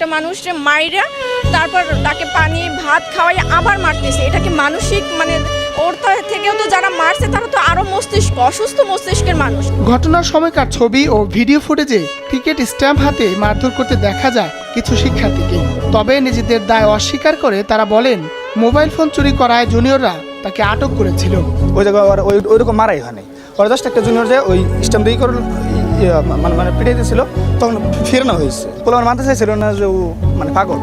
একটা মানুষের মাইরা তারপর তাকে পানি ভাত খাওয়াই আবার মারতেছে এটা কি মানসিক? মানে ওর তা- থেকেও তো যারা মারছে তারা তো আরও মস্তিষ্ক অসুস্থ মস্তিষ্কের মানুষ। ঘটনার সময়কার ছবি ও ভিডিও ফুটেজে ক্রিকেট স্ট্যাম্প হাতে মারধর করতে দেখা যায় কিছু শিক্ষার্থীকে। তবে নিজেদের দায় অস্বীকার করে তারা বলেন মোবাইল ফোন চুরি করায় জুনিয়ররা তাকে আটক করেছিল। ওই জায়গায় ওই ওইরকম মারাই হয় নাই। ওরা জাস্ট একটা জুনিয়র যে ওই স্ট্যাম্প দিয়ে মানে মানে পিটাই দিয়েছিল তখন ফেরানো হয়েছে। বলে আমার মানতে চাইছিল না যে ও মানে পাগল।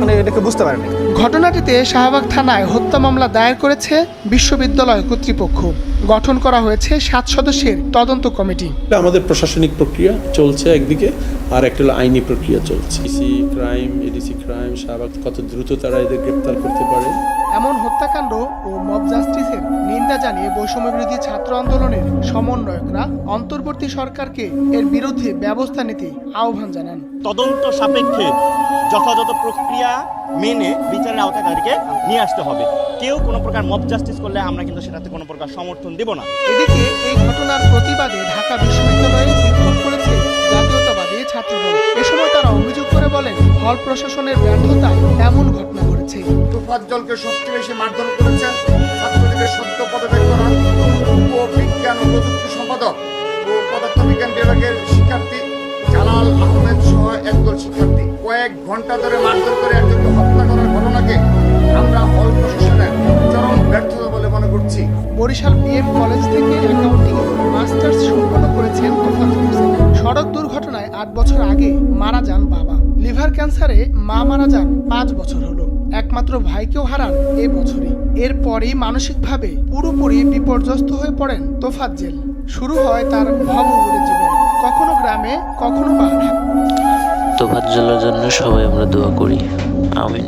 মানে এটাকে বুঝতে পারেনি। ঘটনাটিতে শাহবাগ থানায় হত্যা মামলা দায়ের করেছে বিশ্ববিদ্যালয় কর্তৃপক্ষ। গঠন করা হয়েছে সাত সদস্যের তদন্ত কমিটি। আমাদের প্রশাসনিক প্রক্রিয়া চলছে একদিকে আর একটা হলো আইনি প্রক্রিয়া চলছে। DC crime ADC crime Shahbag কত দ্রুত তারা এদের গ্রেপ্তার করতে পারে। এমন হত্যাকাণ্ড ও মব জাস্টিসের নিন্দা জানিয়ে বৈষম্য বিরোধী ছাত্র আন্দোলনের সমন্বয়করা অন্তর্বর্তী সরকারকে এর বিরুদ্ধে ব্যবস্থা নিতে আহ্বান জানান। তদন্ত সাপেক্ষে যথাযথ প্রক্রিয়া মেনে বিচারের আওতায় তাদেরকে নিয়ে আসতে হবে। কেউ কোনো প্রকার মব জাস্টিস করলে আমরা কিন্তু সেটাতে কোনো প্রকার সমর্থন দেব না। এদিকে এই ঘটনার প্রতিবাদে ঢাকা বিশ্ববিদ্যালয়ে বিক্ষোভ করেছে জাতীয়তাবাদী ছাত্রদল। এ সময় তারা অভিযোগ করে বলেন হল প্রশাসনের ব্যর্থতা এমন ঘটনা ঘটেছে। তোফাজ্জলকে সবচেয়ে বেশি মারধর করেছেন সদ্য পদত্যাগ করা উপ বিজ্ঞান ও প্রযুক্তি সম্পাদক ও পদার্থবিজ্ঞান বিভাগের শিক্ষার্থী জালাল আহমেদ সহ একদল শিক্ষার্থী। কয়েক ঘণ্টা ধরে মারধর করে একজনকে হত্যা করার ঘটনাকে আমরা হল প্রশাসনের চরম ব্যর্থতা বলে মনে করছি। বরিশাল বিএম কলেজ থেকে অ্যাকাউন্টিং মাস্টার্স সম্পন্ন করেছেন তোফাজ্জল হোসেন। সড়ক দুর্ঘটনায় আট বছর আগে মারা যান বাবা। লিভার ক্যান্সারে মা মারা যান পাঁচ বছর হলো। একমাত্র ভাইকেও হারান এ বছরই। এরপরেই মানসিকভাবে পুরোপুরি বিপর্যস্ত হয়ে পড়েন তোফাজ্জেল শুরু হয় তার ভবঘুরে জীবন। কখনো গ্রামে, কখনো বা তোফাজ্জলের জন্য সবাই আমরা দোয়া করি। আমিন।